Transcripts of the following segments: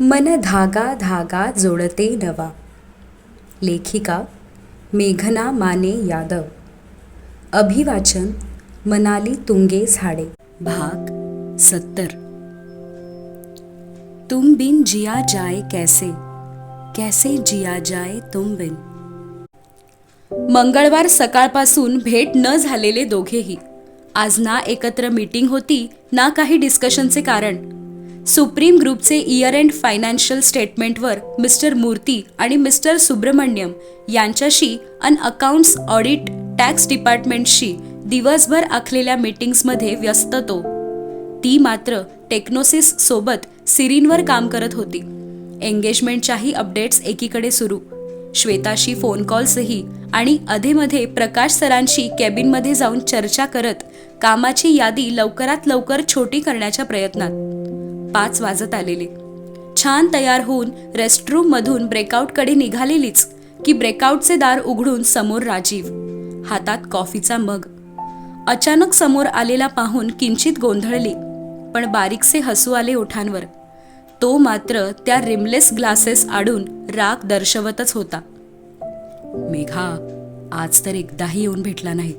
मन धागा धागा जोडते नवा. लेखिका मेघना माने यादव. अभिवाचन मनाली तुंगे झाडे. भाग सत्तर. तुम बिन जिया जाए कैसे? कैसे जिया जाए तुम बिन? मंगळवार सकाळपासून भेट न झालेले दोघेही. आज ना एकत्र मीटिंग होती ना काही डिस्कशनचे कारण. सुप्रीम ग्रुपचे इयर एंड फायनान्शियल स्टेटमेंटवर मिस्टर मूर्ती आणि मिस्टर सुब्रमण्यम यांच्याशी अन अकाउंट्स ऑडिट टॅक्स डिपार्टमेंटशी दिवसभर आखलेल्या मीटिंग्समध्ये व्यस्त तो. ती मात्र टेक्नोसिस सोबत सिरीनवर काम करत होती. एंगेजमेंटच्याही अपडेट्स एकीकडे सुरू. श्वेताशी फोन कॉल्सही आणि अधेमध्ये प्रकाश सरांशी केबिनमध्ये जाऊन चर्चा करत कामाची यादी लवकरात लवकर छोटी करण्याच्या प्रयत्नात. पाच वाजत आलेले. छान तयार होऊन रेस्टरूम मधून ब्रेकआउटकडे निघालेलीच की ब्रेकआउटचे दार उघडून समोर राजीव. हातात कॉफीचा मग. अचानक समोर आलेला पाहून किंचित गोंधळली पण बारीकसे हसू आले ओठांवर. तो मात्र त्या रिमलेस ग्लासेस आडून राग दर्शवतच होता. मेघा आज तर एकदाही येऊन भेटला नाही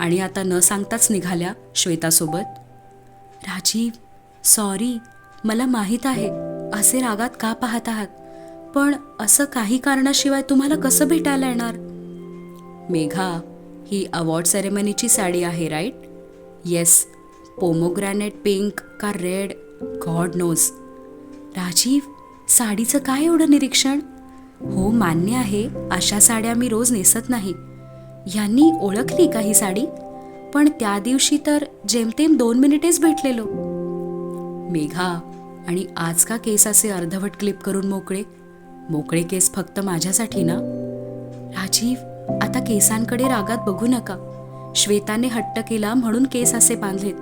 आणि आता न सांगताच निघाल्या श्वेतासोबत? राजीव सॉरी मला माहीत आहे असे रागात का पाहत आहात? पण असं काही कारणाशिवाय तुम्हाला कसं भेटायला येणार? मेघा ही अवॉर्ड सेरेमनीची साडी आहे राईट येस पोमोग्रॅनेट पिंक का रेड गॉड नोज राजीव साडीचं काय एवढं निरीक्षण? हो मान्य आहे अशा साड्या मी रोज नेसत नाही. यांनी ओळखली का ही साडी? पण त्या दिवशी तर जेमतेम दोन मिनिटेच भेटलेलो. मेघा आणि आज का केस असे अर्धवट क्लिप करून मोकळे? मोकळे केस फक्त माझ्यासाठी ना? राजीव आता केसांकडे रागात बघू नका. श्वेताने हट्ट केला म्हणून केस असे बांधलेत.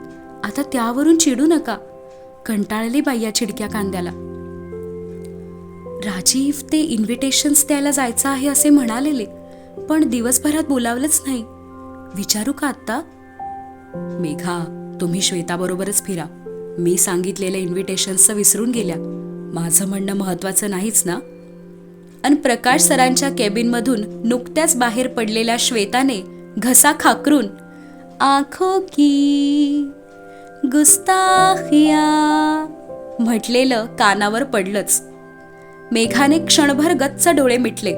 आता त्यावरून चिडू नका. कंटाळली बाई छिडक्या कांद्याला. राजीव ते इन्व्हिटेशन्स द्यायला जायचं आहे असे म्हणालेले पण दिवसभरात बोलावलंच नाही. विचारू का आत्ता? मेघा तुम्ही श्वेताबरोबरच फिरा. मी सांगितलेल्या इन्व्हिटेशन्सचं विसरून गेल्या. माझं म्हणणं महत्वाचं नाहीच ना? अन प्रकाश सरांच्या केबिनमधून नुकत्याच बाहेर पडलेल्या श्वेताने घसा खाकरून आखो की गुस्ताखिया म्हटलेलं कानावर पडलंच. मेघाने क्षणभर गच्च डोळे मिटले.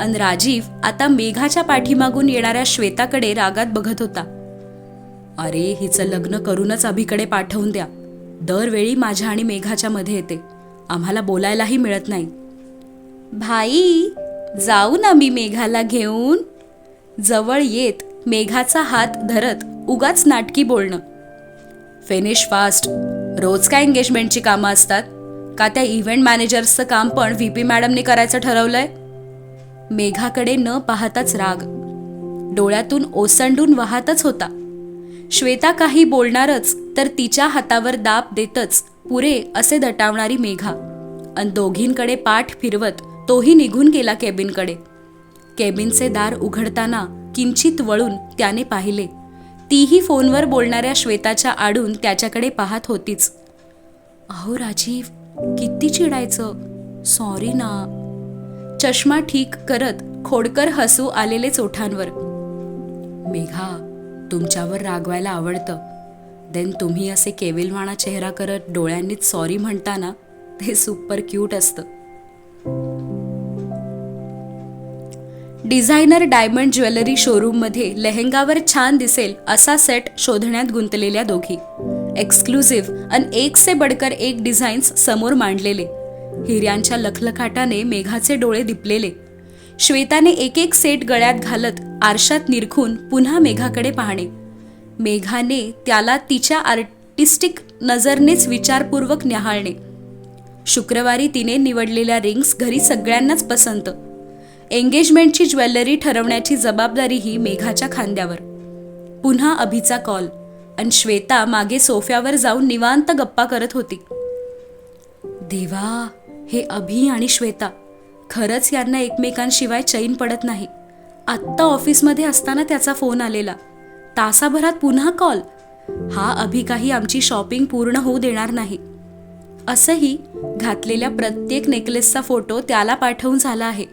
अन राजीव आता मेघाच्या पाठीमागून येणाऱ्या श्वेताकडे रागात बघत होता. अरे हिचं लग्न करूनच अभिकडे पाठवून द्या. दरवेळी माझ्या आणि मेघाच्या मध्ये येते. आम्हाला बोलायलाही मिळत नाही. भाई जाऊ ना मी मेघाला घेऊन. जवळ येत मेघाचा हात धरत उगाच नाटकी बोलणं. फिनिश फास्ट रोज काय एंगेजमेंटची कामं असतात? का त्या इव्हेंट मॅनेजर्सचं काम पण व्ही पी मॅडमने करायचं ठरवलंय? मेघाकडे न पाहताच राग. डोळ्यातून ओसंडून वाहतच होता. श्वेता काही बोलणारच तर तिच्या हातावर दाब देतच पुरे असे दटावणारी मेघा. अन दोघींकडे पाठ फिरवत तोही निघून गेला केबिनकडे. केबिनचे दार उघडताना किंचित वळून त्याने पाहिले. तीही फोनवर बोलणाऱ्या श्वेताच्या आडून त्याच्याकडे पाहत होतीच. अहो राजीव किती चिडायचं? सॉरी ना. चष्मा ठीक करत खोडकर हसू आलेले ओठांवर. मेघा तुमच्यावर रागवायला आवडतं. देन तुम्ही असे केविलवाणा चेहरा करत डोळ्यांनीच सॉरी म्हणताना ते सुपर क्यूट असतं. डिझायनर डायमंड ज्वेलरी शोरूममध्ये लेहंगावर छान दिसेल असा सेट शोधण्यात गुंतलेल्या दोघी. एक्सक्लुझिव्ह आणि एक से बडकर एक डिझाईन्स समोर मांडलेले. हिऱ्यांच्या लखलखाटाने मेघाचे डोळे दिपलेले. श्वेताने एक एक सेट गळ्यात घालत आरशात निरखून पुन्हा मेघाकडे पाहणे. मेघाने त्याला तिच्या आर्टिस्टिक नजरनेच विचारपूर्वक न्याहाळणे. शुक्रवारी तिने निवडलेल्या रिंग्स घरी सगळ्यांनाच पसंत. एंगेजमेंटची ज्वेलरी ठरवण्याची जबाबदारीही मेघाच्या खांद्यावर. पुन्हा अभिचा कॉल आणि श्वेता मागे सोफ्यावर जाऊन निवांत गप्पा करत होती. देवा हे अभि आणि श्वेता. खरंच यांना एकमेकांशिवाय चैन पडत नाही. आत्ता ऑफिसमध्ये असताना त्याचा फोन आलेला. तासाभरात पुन्हा कॉल. हा अभि काही आमची शॉपिंग पूर्ण होऊ देणार नाही. असंही घातलेल्या प्रत्येक नेकलेसचा फोटो त्याला पाठवून झाला आहे.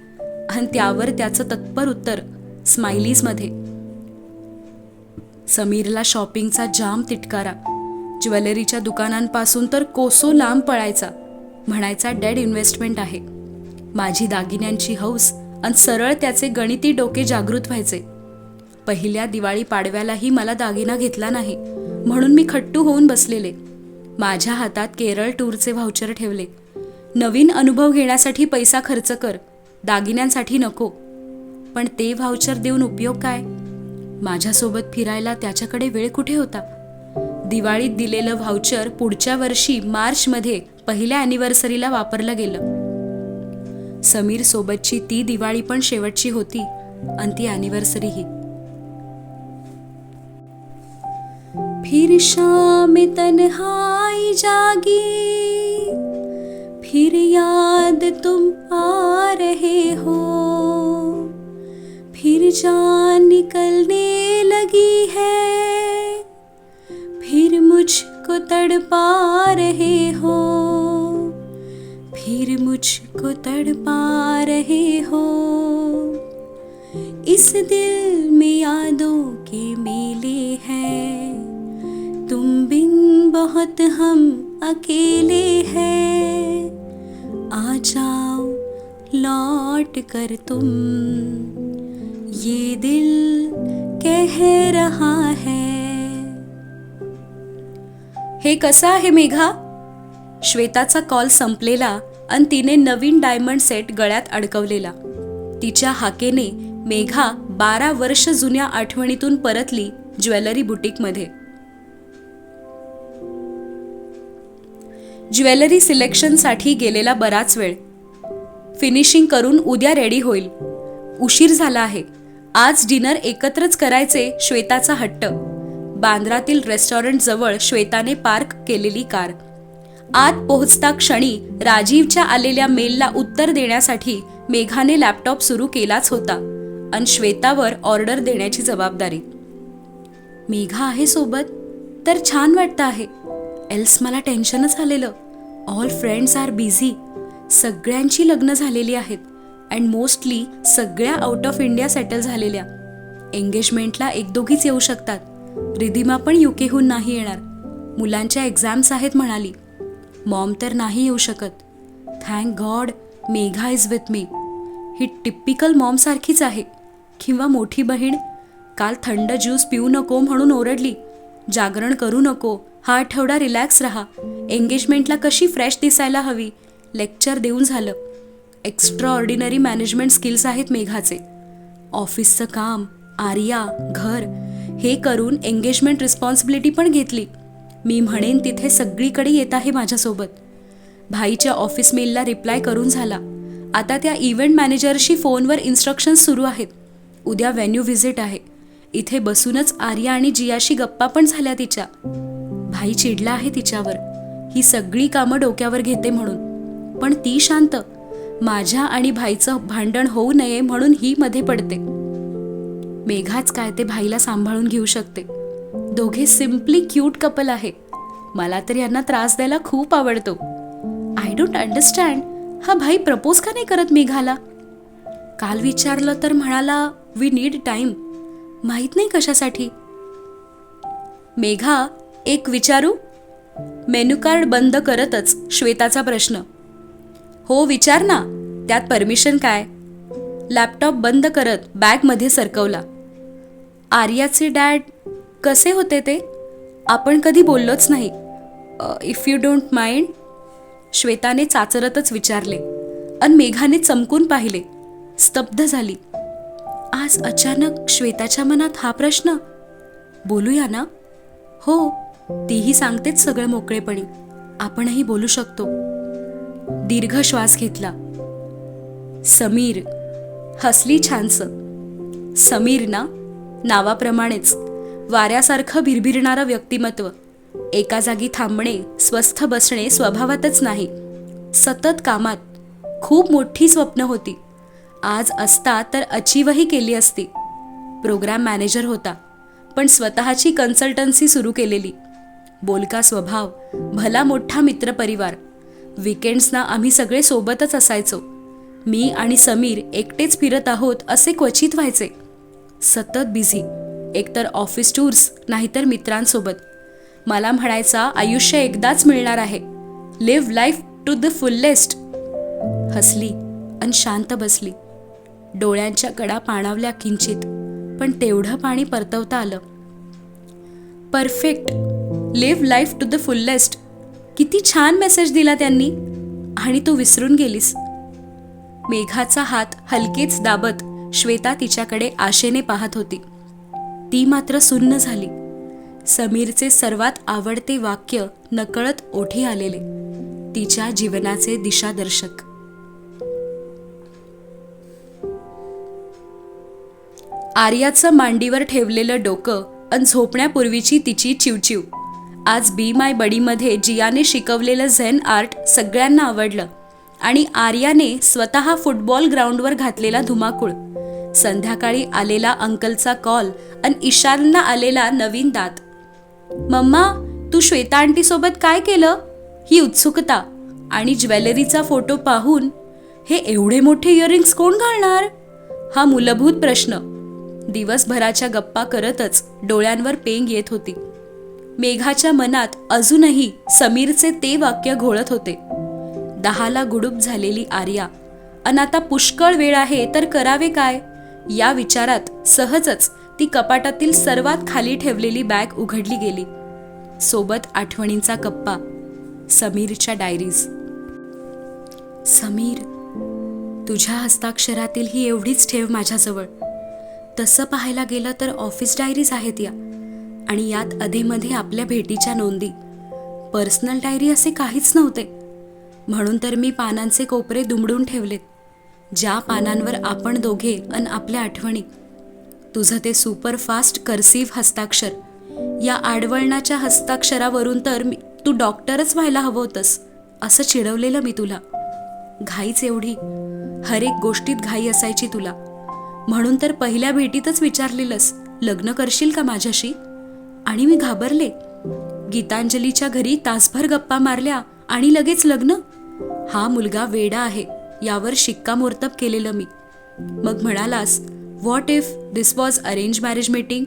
आणि त्यावर त्याचं तत्पर उत्तर स्माइलीजमध्ये. समीरला शॉपिंगचा जाम तिटकारा. ज्वेलरीच्या दुकानांपासून तर कोसो लांब पळायचा. म्हणायचा डेड इन्व्हेस्टमेंट आहे. माझी दागिन्यांची हौस आणि सरळ त्याचे गणिती डोके जागृत व्हायचे. पहिल्या दिवाळी पाडव्यालाही मला दागिना घेतला नाही म्हणून मी खट्टू होऊन बसलेले. माझ्या हातात केरळ टूरचे व्हाउचर ठेवले. नवीन अनुभव घेण्यासाठी पैसा खर्च कर दागिन्यांसाठी नको. पण ते व्हाउचर देऊन उपयोग काय? माझ्यासोबत फिरायला त्याच्याकडे वेळ कुठे होता? दिवाळीत दिलेलं व्हाउचर पुढच्या वर्षी मार्चमध्ये पहिल्या अॅनिव्हर्सरीला वापरलं गेलं. समीर सोबतची ती दिवाळी पण शेवटची होती आणि ती अॅनिव्हर्सरीही फिर शाम तन्हाई जागी, फिर याद तुम आ रहे हो, फिर जान निकलने लगी है, फिर मुझको तड़पा रहे हो, फिर को तड़पा रहे हो। इस दिल में यादों के मेले हैं। तुम बिन बहुत हम अकेले हैं। आ जाओ लौट कर तुम। ये दिल कह रहा है। हे कसं आहे मेघा? श्वेताचा कॉल संपलेला. आणि तिने नवीन डायमंड सेट गळ्यात अडकवलेला. तिच्या हाकेने मेघा बारा वर्ष जुन्या आठवणीतून परतली ज्वेलरी बुटीकमध्ये. ज्वेलरी सिलेक्शनसाठी गेलेला बराच वेळ. फिनिशिंग करून उद्या रेडी होईल. उशीर झाला आहे. आज डिनर एकत्रच करायचे श्वेताचा हट्ट. बांद्रातील रेस्टॉरंट जवळ श्वेताने पार्क केलेली कार. आत पोहोचता क्षणी राजीवच्या आलेल्या मेलला उत्तर देण्यासाठी मेघाने लॅपटॉप सुरू केलाच होता आणि श्वेतावर ऑर्डर देण्याची जबाबदारी. मेघा आहे सोबत? तर छान वाटतं आहे. एल्स मला टेन्शनच आलेलं. ऑल फ्रेंड्स आर बिझी सगळ्यांची लग्न झालेली आहेत अँड मोस्टली सगळ्या आउट ऑफ इंडिया सेटल झालेल्या. एंगेजमेंटला एक दोघीच येऊ शकतात. रिधिमा पण युकेहून नाही येणार. मुलांच्या एक्झाम्स आहेत म्हणाली. मॉम तर नाही येऊ शकत. Thank god Megha is with me he typical मॉमसारखीच आहे. किंवा मोठी बहीण काल थंड ज्यूस पिऊ नको म्हणून ओरडली. जागरण करू नको. हा आठवडा रिलॅक्स राहा. एंगेजमेंटला कशी फ्रेश दिसायला हवी? लेक्चर देऊन झालं. एक्स्ट्रा ऑर्डिनरी मॅनेजमेंट स्किल्स आहेत मेघाचे. ऑफिसचं काम आर्या घर हे करून एंगेजमेंट रिस्पॉन्सिबिलिटी पण घेतली. मी म्हणेन तिथे सगळीकडे येत आहे माझ्यासोबत. भाईच्या ऑफिस मेलला रिप्लाय करून झाला. आता त्या इव्हेंट मॅनेजरशी फोनवर इन्स्ट्रक्शन्स सुरू आहेत. उद्या व्हेन्यू व्हिजिट आहे. इथे बसूनच आर्या आणि जियाशी गप्पा पण झाल्या तिच्या. भाई चिडला आहे तिच्यावर. ही सगळी कामं डोक्यावर घेते म्हणून. पण ती शांत. माझ्या आणि भाईचं भांडण होऊ नये म्हणून ही मध्ये पडते. मेघाच काय ते भाईला सांभाळून घेऊ शकते. दोघे सिम्पली क्यूट कपल आहे. मला तर यांना त्रास द्यायला खूप आवडतो. आय डोंट अंडरस्टँड हा भाई प्रपोज का नाही करत मेघाला? काल विचारलं तर म्हणाला वी नीड टाइम माहीत नाही कशासाठी. मेघा एक विचारू? मेन्यू कार्ड बंद करतच श्वेताचा प्रश्न. हो विचार ना. त्यात परमिशन काय? लॅपटॉप बंद करत बॅगमध्ये सरकवला. आर्याचे डॅड कसे होते ते? आपण कधी बोललोच नाही. इफ यू डोंट माइंड श्वेताने चाचरतच विचारले अन मेघाने चमकून पाहिले. स्तब्ध झाली. आज अचानक श्वेताच्या मनात हा प्रश्न. बोलूया ना? हो तीही सांगतेच सगळं मोकळेपणी. आपणही बोलू शकतो. दीर्घ श्वास घेतला. समीर हसली छानस. समीर ना? नावाप्रमाणेच. वाऱ्यासारखं भिरभिरणारं व्यक्तिमत्व. एका जागी थांबणे स्वस्थ बसणे स्वभावातच नाही. सतत कामात खूप मोठी स्वप्न होती. आज असता तर अचीवही केली असती. प्रोग्राम मॅनेजर होता पण स्वतःची कन्सल्टन्सी सुरू केलेली. बोलका स्वभाव भला मोठा मित्रपरिवार विकेंड्सना आम्ही सगळे सोबतच असायचो. मी आणि समीर एकटेच फिरत आहोत असे क्वचित व्हायचे. सतत बिझी. एकतर ऑफिस टूर्स नाहीतर मित्रांसोबत. मला म्हणायचा आयुष्य एकदाच मिळणार आहे. Live life to the fullest हसली आणि शांत बसली. डोळ्यांच्या कडा पाणावल्या किंचित पण तेवढं पाणी परतवता आलं. Perfect live life to the fullest किती छान मेसेज दिला त्यांनी. आणि तू विसरून गेलीस. मेघाचा हात हलकेच दाबत श्वेता तिच्याकडे आशेने पाहत होती. ती मात्र सुन्न झाली. समीरचे सर्वात आवडते वाक्य नकळत ओठी आलेले. तिच्या जीवनाचे दिशादर्शक. आर्याचं मांडीवर ठेवलेलं डोकं अन झोपण्यापूर्वीची तिची चिवचिव. आज बी माय बडीमध्ये जियाने शिकवलेलं झेन आर्ट सगळ्यांना आवडलं आणि आर्याने स्वतः फुटबॉल ग्राउंडवर घातलेला धुमाकूळ. संध्याकाळी आलेला अंकलचा कॉल आणि इशारना आलेला नवीन दात. मम्मा तू श्वेता आंटी सोबत काय केलं? ही उत्सुकता आणि ज्वेलरीचा फोटो पाहून हे एवढे मोठे इयरिंग्स कोण घालणार? हा मूलभूत प्रश्न. दिवसभराच्या गप्पा करतच डोळ्यांवर पेंग येत होती. मेघाच्या मनात अजूनही समीरचे ते वाक्य घोळत होते. दहाला गुडूप झालेली आर्या. अन आता पुष्कळ वेळ आहे तर करावे काय? या विचारात सहजच ती कपाटातील सर्वात खाली ठेवलेली बॅग उघडली गेली. सोबत आठवणींचा कप्पा समीरच्या डायरीज. समीर तुझ्या हस्ताक्षरातील ही एवढीच ठेव माझ्याजवळ. तसं पाहायला गेलं तर ऑफिस डायरीज आहेत या. आणि यात अधेमध्ये आपल्या भेटीच्या नोंदी. पर्सनल डायरी असे काहीच नव्हते. म्हणून तर मी पानांचे कोपरे दुमडून ठेवलेत. ज्या पानांवर आपण दोघे अन आपल्या आठवणी तुझं ते सुपरफास्ट कर्सिव्ह हस्ताक्षर. या आडवळणाच्या हस्ताक्षरावरून तर मी तू डॉक्टरच व्हायला हवं होतंस असं चिडवलेलं मी तुला. घाईच एवढी हर एक गोष्टीत घाई असायची तुला. म्हणून तर पहिल्या भेटीतच विचारलेलंस लग्न करशील का माझ्याशी? आणि मी घाबरले. गीतांजलीच्या घरी तासभर गप्पा मारल्या आणि लगेच लग्न? हा मुलगा वेडा आहे. यावर शिक्कामोर्तब केलेलं मी. मग म्हणालास what if this was arrange marriage meeting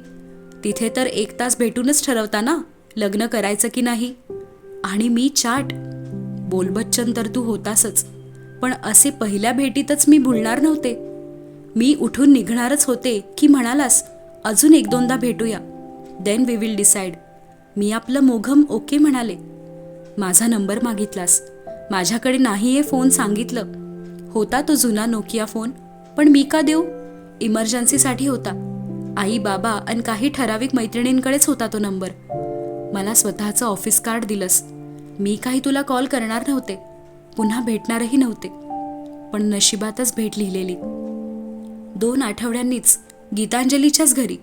तिथे तर एक तास भेटूनच ठरवता ना लग्न करायचं की नाही? आणि मी चाट. बोलबच्चन तर तू होतासच. पण असे पहिल्या भेटीतच मी भुलणार नव्हते. मी उठून निघणारच होते की म्हणालास अजून एक दोनदा भेटूया. देन वी विल डिसाईड मी आपलं मोघम ओके म्हणाले. माझा नंबर मागितलास. माझ्याकडे नाही आहे फोन सांगितलं. होता तो जुना नोकिया फोन पण मी का देऊ? इमर्जन्सीसाठी होता. आई बाबा आणि काही ठराविक मैत्रिणींकडेच होता तो नंबर. मला स्वतःचं ऑफिस कार्ड दिलंस. मी काही तुला कॉल करणार नव्हते. पुन्हा भेटणारही नव्हते. पण नशिबातच भेट लिहिलेली. दोन आठवड्यांनीच गीतांजलीच्याच घरी.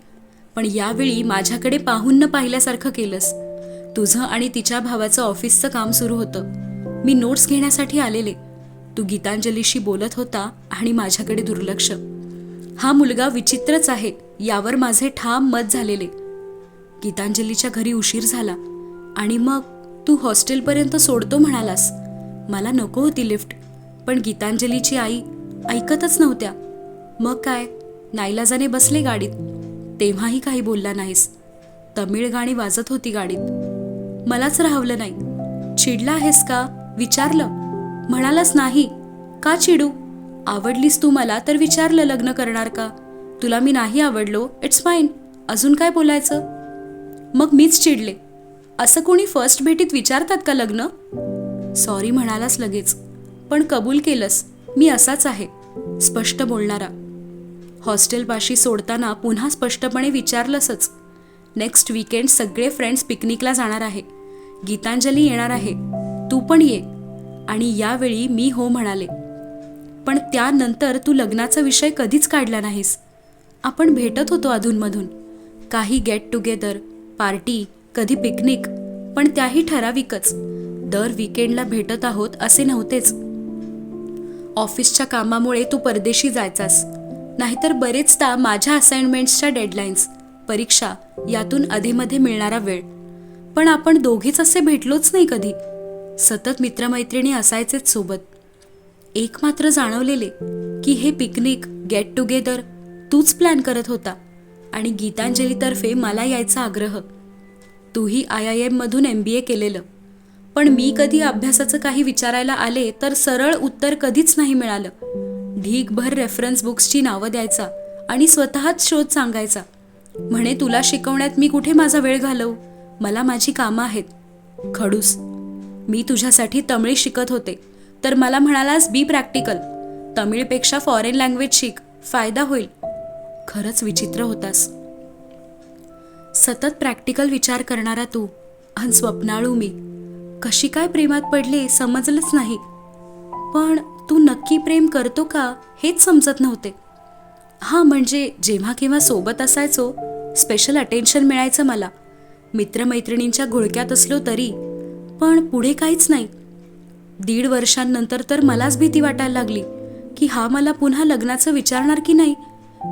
पण यावेळी माझ्याकडे पाहून न पाहिल्यासारखं केलंस. तुझं आणि तिच्या भावाचं ऑफिसचं काम सुरू होतं. मी नोट्स घेण्यासाठी आलेले. तू गीतांजलीशी बोलत होता आणि माझ्याकडे दुर्लक्ष. हा मुलगा विचित्रच आहे यावर माझे ठाम मत झालेले. गीतांजलीच्या घरी उशीर झाला आणि मग तू हॉस्टेलपर्यंत सोडतो म्हणालास. मला नको होती लिफ्ट पण गीतांजलीची आई ऐकतच नव्हत्या. मग काय नाईलाजाने बसले गाडीत. तेव्हाही काही बोलला नाहीस. तमिळ गाणी वाजत होती गाडीत. मलाच राहवलं नाही. चिडला आहेस का? विचारलं. म्हणालास नाही. का चिडू? आवडलीस तू मला तर विचारलं लग्न करणार का? तुला मी नाही आवडलो इट्स फाईन अजून काय बोलायचं? मग मीच चिडले. असं कोणी फर्स्ट भेटीत विचारतात का लग्न? सॉरी म्हणालास लगेच. पण कबूल केलंस. मी असाच आहे. स्पष्ट बोलणारा. हॉस्टेलपाशी सोडताना पुन्हा स्पष्टपणे विचारलंसच. नेक्स्ट वीकेंड सगळे फ्रेंड्स पिकनिकला जाणार आहे. गीतांजली येणार आहे. तू पण ये. आणि यावेळी मी हो म्हणाले पण त्यानंतर तू लग्नाचा विषय कधीच काढला नाहीस. आपण भेटत होतो अधूनमधून. काही गेट टुगेदर पार्टी कधी पिकनिक पण त्याही ठराविकच. दर विकेंडला भेटत आहोत असे नव्हतेच. ऑफिसच्या कामामुळे तू परदेशी जायचास. नाहीतर बरेचदा माझ्या असाइनमेंट्सच्या डेडलाईन्स परीक्षा यातून अधेमध्ये मिळणारा वेळ. पण आपण दोघेच असे भेटलोच नाही कधी. सतत मित्रमैत्रिणी असायचेच सोबत. एक मात्र जाणवलेले की हे पिकनिक गेट टुगेदर तूच प्लॅन करत होता आणि गीतांजलीतर्फे मला यायचा आग्रह. तूही आय आय एममधून एम बी ए केलेलं. पण मी कधी अभ्यासाचं काही विचारायला आले तर सरळ उत्तर कधीच नाही मिळालं. ढीकभर रेफरन्स बुक्सची नावं द्यायचा आणि स्वतःच शोध सांगायचा. म्हणे तुला शिकवण्यात मी कुठे माझा वेळ घालवू? मला माझी कामं आहेत. खडूस मी तुझ्यासाठी तमिळ शिकत होते. तर मला म्हणालास बी प्रॅक्टिकल तमिळपेक्षा फॉरेन लँग्वेज शिक. फायदा होईल. खरंच विचित्र होतास. सतत प्रॅक्टिकल विचार करणारा तू अन स्वप्नाळू मी कशी काय प्रेमात पडले समजलंच नाही. पण तू नक्की प्रेम करतो का हेच समजत नव्हते. हां म्हणजे जेव्हा केव्हा सोबत असायचो स्पेशल अटेन्शन मिळायचं मला. मित्रमैत्रिणींच्या घोळक्यात असलो तरी पण पुढे काहीच नाही. दीड वर्षांनंतर तर मलाच भीती वाटायला लागली की हा मला पुन्हा लग्नाचं विचारणार की नाही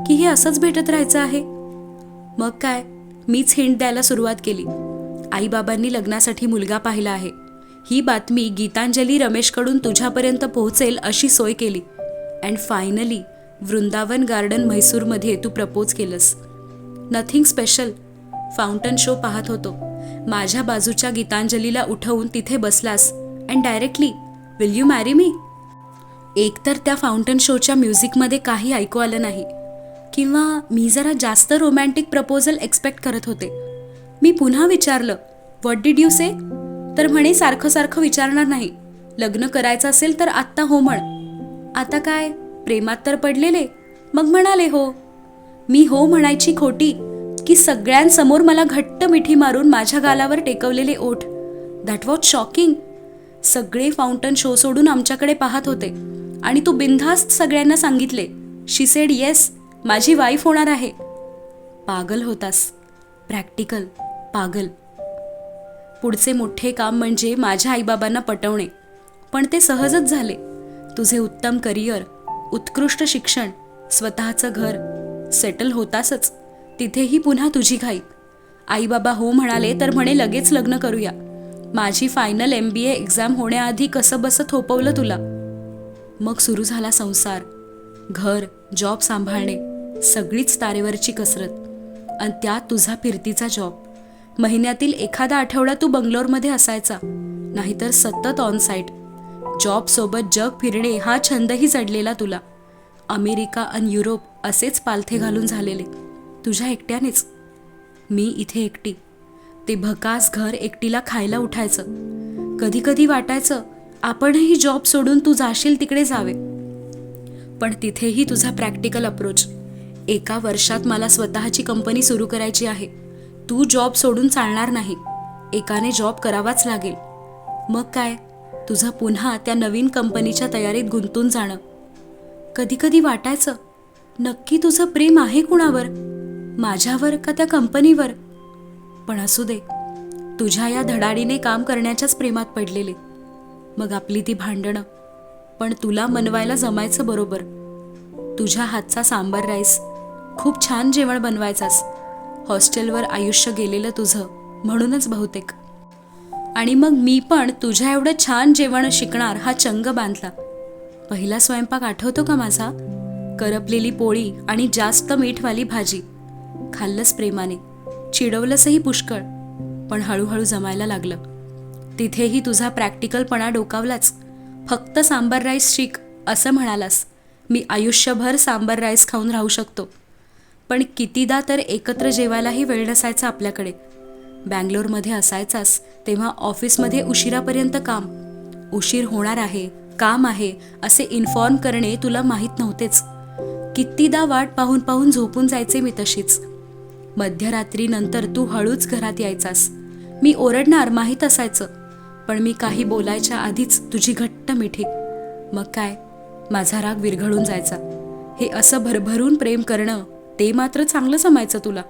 की हे असंच भेटत राहायचं आहे? मग काय मीच हिंट द्यायला सुरुवात केली. आईबाबांनी लग्नासाठी मुलगा पाहिला आहे. ही बातमी गीतांजली रमेशकडून तुझ्यापर्यंत पोहोचेल अशी सोय केली. अँड फायनली वृंदावन गार्डन म्हैसूरमध्ये तू प्रपोज केलंस. नथिंग स्पेशल फाउंटन शो पाहत होतो. माझ्या बाजूच्या गीतांजलीला उठवून तिथे बसलास. And directly will you marry me एकतर त्या फाउंटन शोच्या म्युझिकमध्ये काही ऐकू आलं नाही. किंवा मी जरा जास्त रोमॅन्टिक प्रपोजल एक्सपेक्ट करत होते. मी पुन्हा विचारलं व्हॉट डीड यू से तर म्हणे सारखं सारखं विचारणार नाही. लग्न करायचं असेल तर आत्ता हो म्हण. आता काय? प्रेमात तर पडलेले. मग म्हणाले हो. मी हो म्हणायची खोटी की सगळ्यांसमोर मला घट्ट मिठी मारून माझ्या गालावर टेकवलेले ओठ. दॅट वॉज शॉकिंग सगळे फाउंटन शो सोडून आमच्याकडे पाहत होते. आणि तू बिनधास्त सगळ्यांना सांगितले. शी सेड येस माझी वाईफ होणार आहे. पागल होतास. प्रॅक्टिकल पागल. पुढचे मोठे काम म्हणजे माझ्या आईबाबांना पटवणे. पण ते सहजच झाले. तुझे उत्तम करिअर उत्कृष्ट शिक्षण स्वतःचं घर सेटल होतासच. तिथेही पुन्हा तुझी घाई. आईबाबा हो म्हणाले तर म्हणे लगेच लग्न करूया. माझी final M B A exam होण्याआधी कसं बसं थोपवलं तुला. मग सुरू झाला संसार. घर जॉब सांभाळणे सगळीच तारेवरची कसरत. आणि त्यात तुझा फिरतीचा जॉब महिन्यातील एखादा आठवडा तू बंगलोरमध्ये असायचा. नाहीतर सतत ऑन साईट जॉबसोबत जग फिरणे हा छंदही जडलेला तुला. अमेरिका आणि युरोप असेच पालथे घालून झालेले. तुझ्या एकट्यानेच. मी इथे एकटी. ते भकास घर एकटीला खायला उठायचं. कधी कधी वाटायचं आपणही जॉब सोडून तू जाशील तिकडे जावे. पण तिथेही तुझा प्रॅक्टिकल अप्रोच. एका वर्षात मला स्वतःची कंपनी सुरू करायची आहे. तू जॉब सोडून चालणार नाही. एकाने जॉब करावाच लागेल. मग काय? तुझं पुन्हा त्या नवीन कंपनीच्या तयारीत गुंतून जाणं. कधी कधी वाटायचं नक्की तुझं प्रेम आहे कुणावर? माझ्यावर का त्या कंपनीवर? पण असू दे तुझ्या या धडाडीने काम करण्याच्याच प्रेमात पडलेले. मग आपली ती भांडणं पण तुला मनवायला जमायचं बरोबर. तुझ्या हातचा सांबार राईस खूप छान जेवण बनवायचास. हॉस्टेलवर आयुष्य गेलेलं तुझं म्हणूनच बहुतेक. आणि मग मी पण तुझ्या एवढं छान जेवण शिकणार हा चंग बांधला. पहिला स्वयंपाक आठवतो का माझा? करपलेली पोळी आणि जास्त मीठवाली भाजी. खाल्लंच प्रेमाने. चिडवलंसही पुष्कळ. पण हळूहळू जमायला लागलं. तिथेही तुझा प्रॅक्टिकलपणा डोकावलाच. फक्त सांबार राईस शिक असं म्हणालास. मी आयुष्यभर सांबार राईस खाऊन राहू शकतो. पण कितीदा तर एकत्र जेवायलाही वेळ नसायचा आपल्याकडे. बँगलोरमध्ये असायचास तेव्हा ऑफिसमध्ये उशिरापर्यंत काम. उशीर होणार आहे काम आहे असे इन्फॉर्म करणे तुला माहीत नव्हतेच. कितीदा वाट पाहून पाहून झोपून जायचे मी तशीच. मध्यरात्रीनंतर तू हळूच घरात यायचास. मी ओरडणार माहीत असायचं. पण मी काही बोलायच्या आधीच तुझी घट्ट मिठी. मग काय? माझा राग विरघळून जायचा. हे असं भरभरून प्रेम करणं ते मात्र चांगलं समायचं तुला.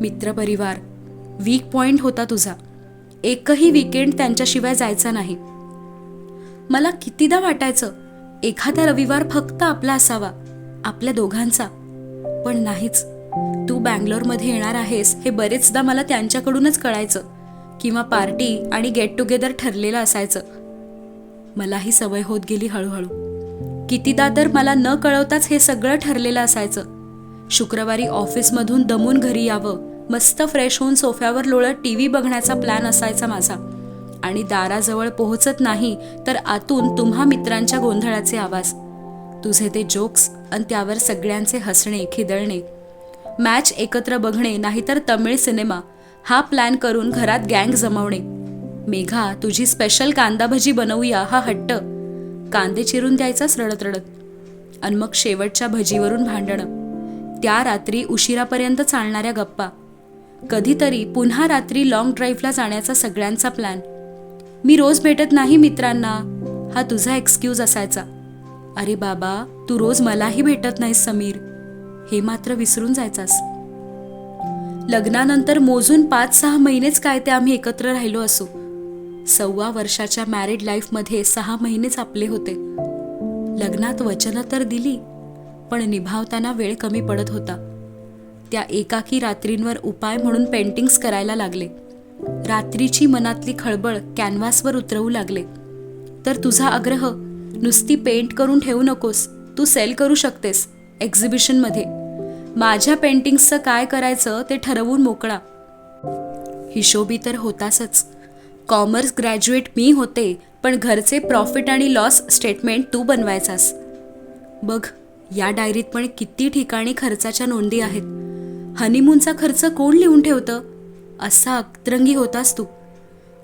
मित्रपरिवार वीक पॉइंट होता तुझा. एकही विकेंड त्यांच्याशिवाय जायचा नाही. मला कितीदा वाटायचं एखादा रविवार फक्त आपला असावा आपल्या दोघांचा. पण नाहीच. तू बँगलोरमध्ये येणार आहेस हे बरेचदा मला त्यांच्याकडूनच कळायचं किंवा पार्टी आणि गेट टुगेदर ठरलेलं असायचं. मलाही सवय होत गेली हळूहळू. कितीदा तर मला न कळवताच हे सगळं ठरलेलं असायचं. शुक्रवारी ऑफिसमधून दमून घरी यावं मस्त फ्रेश होऊन सोफ्यावर लोळत टी व्ही बघण्याचा प्लॅन असायचा माझा. आणि दाराजवळ पोहोचत नाही तर आतून तुम्हा मित्रांच्या गोंधळाचे आवाज. तुझे ते जोक्स आणि त्यावर सगळ्यांचे हसणे खिदळणे. मॅच एकत्र बघणे नाहीतर तमिळ सिनेमा. हा प्लॅन करून घरात गँग जमवणे. मेघा तुझी स्पेशल कांदा भजी बनवूया हा हट्ट. कांदे चिरून द्यायचाच रडत रडत आणि मग शेवटच्या भजीवरून भांडणं. त्या रात्री उशिरापर्यंत चालणाऱ्या गप्पा. कधीतरी पुन्हा रात्री लॉंग ड्राईव्हला जाण्याचा सगळ्यांचा प्लॅन मी रोज भेटत नाही मित्रांना. हा तुझा एक्सक्यूज असायचा. अरे बाबा तू रोज मलाही भेटत नाहीस समीर. हे मात्र विसरून जायचास. लग्नानंतर मोजून पाच सहा महिनेच काय ते आम्ही एकत्र राहिलो असो. सव्वा वर्षाच्या मॅरिड लाईफमध्ये सहा महिनेच आपले होते. लग्नात वचनं तर दिली पण निभावताना वेळ कमी पडत होता. त्या एकाकी रात्रींवर उपाय म्हणून पेंटिंग्स करायला लागले. रात्रीची मनातली खळबळ कॅनव्हासवर उतरवू लागले. तर तुझा आग्रह नुसती पेंट करून ठेवू नकोस तू सेल करू शकतेस एक्झिबिशनमध्ये माझ्या पेंटिंग्सचं काय करायचं ते ठरवून मोकळा. हिशोबी तर होतासच. कॉमर्स ग्रॅज्युएट मी होते पण घरचे प्रॉफिट आणि लॉस स्टेटमेंट तू बनवायचास. बघ या डायरीत पण किती ठिकाणी खर्चाच्या नोंदी आहेत. हनीमूनचा खर्च कोण लिहून ठेवतं? असा अतरंगी होतास तू.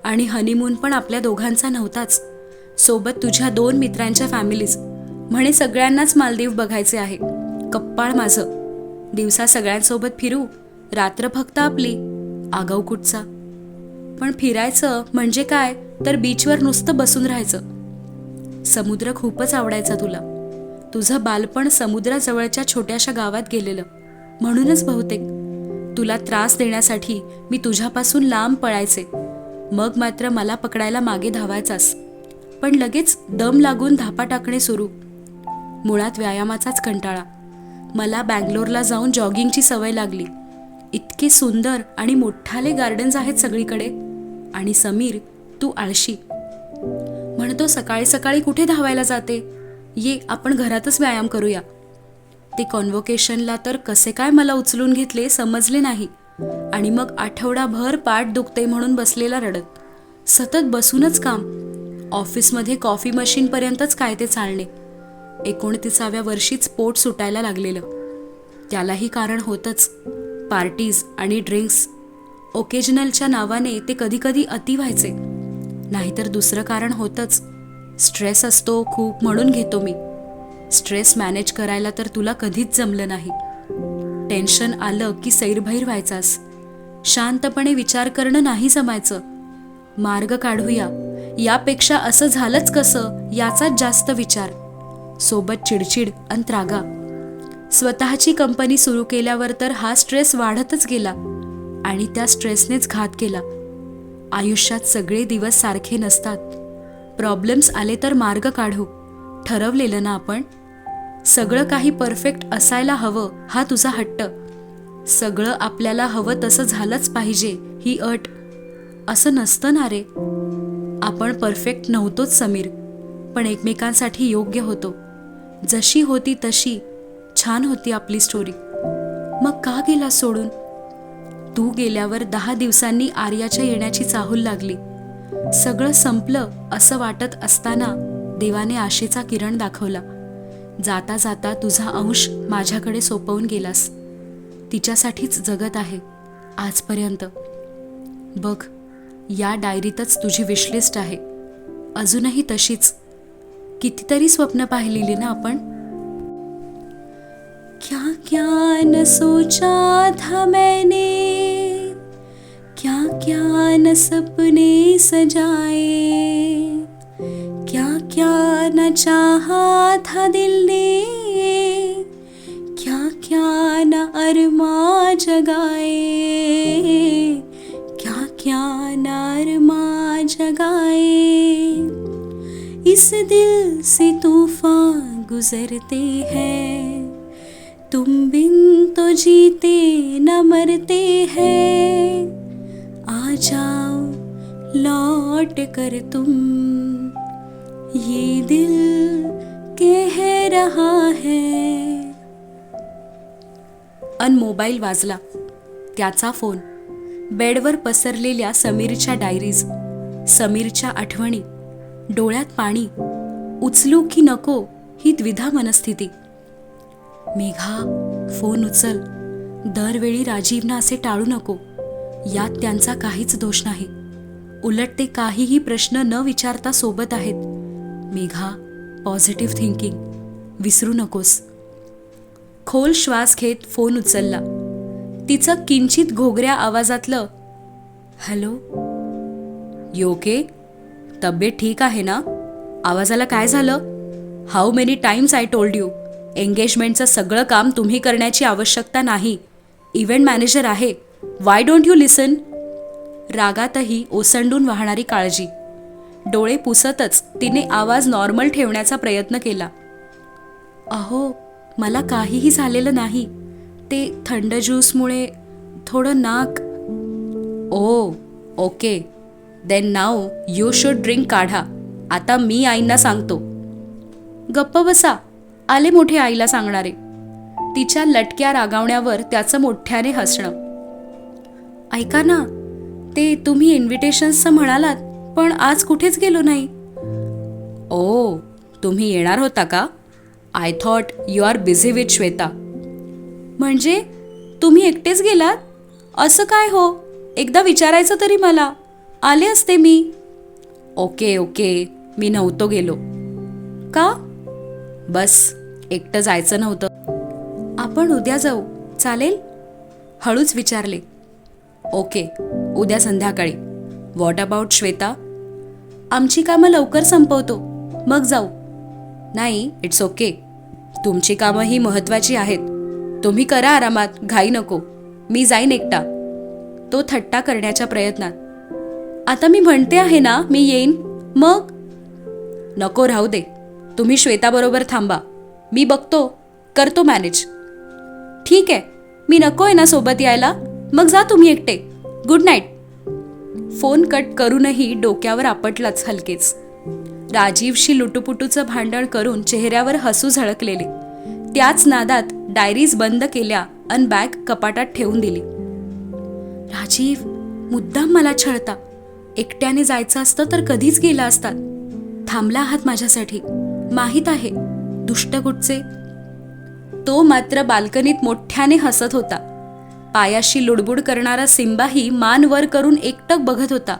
आणि हनीमून पण आपल्या दोघांचा नव्हताच. सोबत तुझ्या दोन मित्रांच्या फॅमिलीज म्हणे सगळ्यांनाच मालदीव बघायचे आहे. कप्पाळ माझं. दिवसा सगळ्यांसोबत फिरू. रात्र फक्त आपली. आगाऊ कुठचा. पण फिरायचं म्हणजे काय? तर बीचवर नुसतं बसून राहायचं. समुद्र खूपच आवडायचा तुला. तुझं बालपण समुद्राजवळच्या छोट्याशा गावात गेलेलं. म्हणूनच बहुतेक. तुला त्रास देण्यासाठी मी तुझ्यापासून लांब पळायचे. मग मात्र मला पकडायला मागे धावायचास. पण लगेच दम लागून धापा टाकणे सुरू. मुळात व्यायामाचाच कंटाळा. मला बँगलोरला जाऊन जॉगिंगची सवय लागली. इतके सुंदर आणि मोठाले गार्डन्स आहेत सगळीकडे. आणि समीर तू आळशी. म्हणतो सकाळी सकाळी कुठे धावायला जाते? ये आपण घरातच व्यायाम करूया. ते कॉन्व्होकेशनला तर कसे काय मला उचलून घेतले समजले नाही. आणि मग आठवडाभर पाठ दुखते म्हणून बसलेला रडत. सतत बसूनच काम. ऑफिसमध्ये कॉफी मशीनपर्यंतच काय ते चालणे. एकोणतीसाव्या वर्षीच पोट सुटायला लागलेलं. त्यालाही कारण होतंच. पार्टीज आणि ड्रिंक्स. ओकेजनलच्या नावाने ते कधीकधी अति व्हायचे. नाहीतर दुसरं कारण होतंच. स्ट्रेस असतो खूप म्हणून घेतो मी. स्ट्रेस मॅनेज करायला तर तुला कधीच जमलं नाही. टेन्शन आलं की सैरभैर व्हायचास. शांतपणे विचार करणं नाही जमायचं. मार्ग काढूया. यापेक्षा असं झालंच कसं? याचाच जास्त विचार. सोबत चिडचिड आणि त्रागा. स्वतःची कंपनी सुरू केल्यावर तर हा स्ट्रेस वाढतच गेला आणि त्या स्ट्रेसनेच घात केला. आयुष्यात सगळे दिवस सारखे नसतात. प्रॉब्लेम्स आले तर मार्ग काढू. ठरवलेलं ना आपण? सगळं काही परफेक्ट असायला हवं हा तुझा हट्ट. सगळं आपल्याला हवं तसं झालंच पाहिजे ही अट. असं नसतं ना रे. आपण परफेक्ट नव्हतोच समीर पण एकमेकांसाठी योग्य होतो. जशी होती तशी छान होती आपली स्टोरी मग का गेला सोडून? तू गेल्यावर दहा दिवसांनी आर्याच्या येण्याची चाहूल लागली. सगळं संपलं असं वाटत असताना देवाने आशेचा किरण दाखवला. जाता जाता तुझा अंश माझ्याकडे सोपवून गेलास. तिच्यासाठीच जगत आहे आजपर्यंत. बघ या डायरीतच तुझी विशलिस्ट आहे. अजूनही तशीच. कितीतरी स्वप्न पाहिलेली ना आपण? क्या क्या न सोचा था मैंने? क्या क्या न सपने सजाए? चाहा था दिल ने। क्या क्या न अरमा जगाए। क्या क्या न अरमा जगाए। इस दिल से तूफ़ान गुजरते हैं। तुम बिन तो जीते न मरते हैं। आ जाओ, लौट कर तुम ये दिल कह रहा है। अन मोबाईल वाजला. त्याचा फोन. बेडवर पसरलेल्या समीरच्या डायरीज समीरच्या आठवणी डोळ्यात पाणी उचलू की नको ही द्विधा मनस्थिती. मेघा फोन उचल. दरवेळी राजीवना असे टाळू नको. यात त्यांचा काहीच दोष नाही. उलट ते काहीही प्रश्न न विचारता सोबत आहेत. मेघा पॉझिटिव्ह थिंकिंग विसरू नकोस. खोल श्वास घेत फोन उचलला. तिचं किंचित घोगऱ्या आवाजातलं हॅलो? योके तब्येत ठीक आहे ना? आवाजाला काय झालं? How many times I told you एंगेजमेंटचं सगळं काम तुम्ही करण्याची आवश्यकता नाही. इव्हेंट मॅनेजर आहे. वाय डोंट यू लिसन रागातही ओसंडून वाहणारी काळजी. डोळे पुसतच तिने आवाज नॉर्मल ठेवण्याचा प्रयत्न केला. अहो मला काहीही झालेलं नाही. ते थंड ज्यूसमुळे थोडं नाक ओ okay. Then now you should drink काढा. आता मी आईंना सांगतो. गप्प बसा. आले मोठे आईला सांगणारे. तिच्या लटक्या रागावण्यावर त्याचं मोठ्याने हसणं. ऐका ना ते तुम्ही इन्व्हिटेशन्सचं म्हणालात? पण आज कुठेच गेलो नाही. ओ तुम्ही येणार होता का? I thought you are busy with Shweta म्हणजे तुम्ही एकटेच गेलात? असं काय हो? एकदा विचारायचं तरी मला. आले असते मी. ओके ओके मी नव्हतो गेलो. का? बस एकटं जायचं नव्हतं. आपण उद्या जाऊ. चालेल? हळूच विचारले. ओके उद्या संध्याकाळी. व्हॉट अबाउट श्वेता आमची कामं लवकर संपवतो. मग जाऊ. नाही इट्स ओके तुमची कामं ही महत्वाची आहेत. तुम्ही करा आरामात घाई नको. मी जाईन एकटा. तो थट्टा करण्याच्या प्रयत्नात. आता मी म्हणते आहे ना मी येईन? मग? नको राहू दे. तुम्ही श्वेताबरोबर थांबा. मी बघतो. करतो मॅनेज ठीक आहे. मी नको आहे ना सोबत यायला. मग जा तुम्ही एकटे. गुड नाईट फोन कट करूनही डोक्यावर आपटलाच हलकेच. राजीवशी लुटुपुटूचं भांडण करून चेहऱ्यावर हसू झळकलेले. त्याच नादात डायरीज बंद केल्या अन बॅग कपाटात ठेवून दिली. राजीव मुद्दाम मला छळता. एकट्याने जायचं असतं तर कधीच गेला असतात थांबला आहात माझ्यासाठी. माहीत आहे. दुष्ट कुठचे तो मात्र बाल्कनीत मोठ्याने हसत होता. पायाशी लुडबुड करणारा सिंबाही मान वर करून एकटक बघत होता.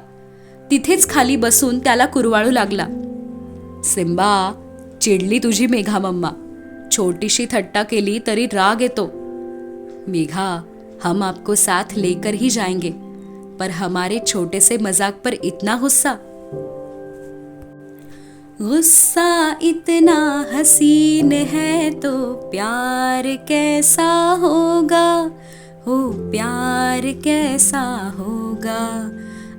तिथेच खाली बसून त्याला कुरवाळू लागला. सिंबा चिडली तुझी मेघा मम्मा. छोटीशी थट्टा केली तरी राग येतो. मेघा हम आपको साथ लेकर ही जाएंगे. पर हमारे छोटे से मजाक पर इतना गुस्सा. गुस्सा इतना हसीन है तो प्यार कैसा होगा? हो प्यार कैसा होगा?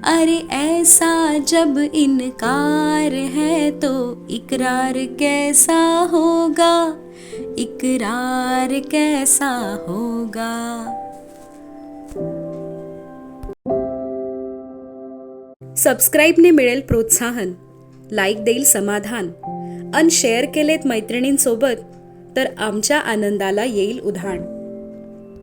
अरे ऐसा जब इनकार है तो इकरार कैसा होगा? इकरार कैसा होगा? सबस्क्राईबने मिळेल प्रोत्साहन लाईक देईल समाधान अन शेअर केलेत मैत्रिणींसोबत तर आमच्या आनंदाला येईल उधाण.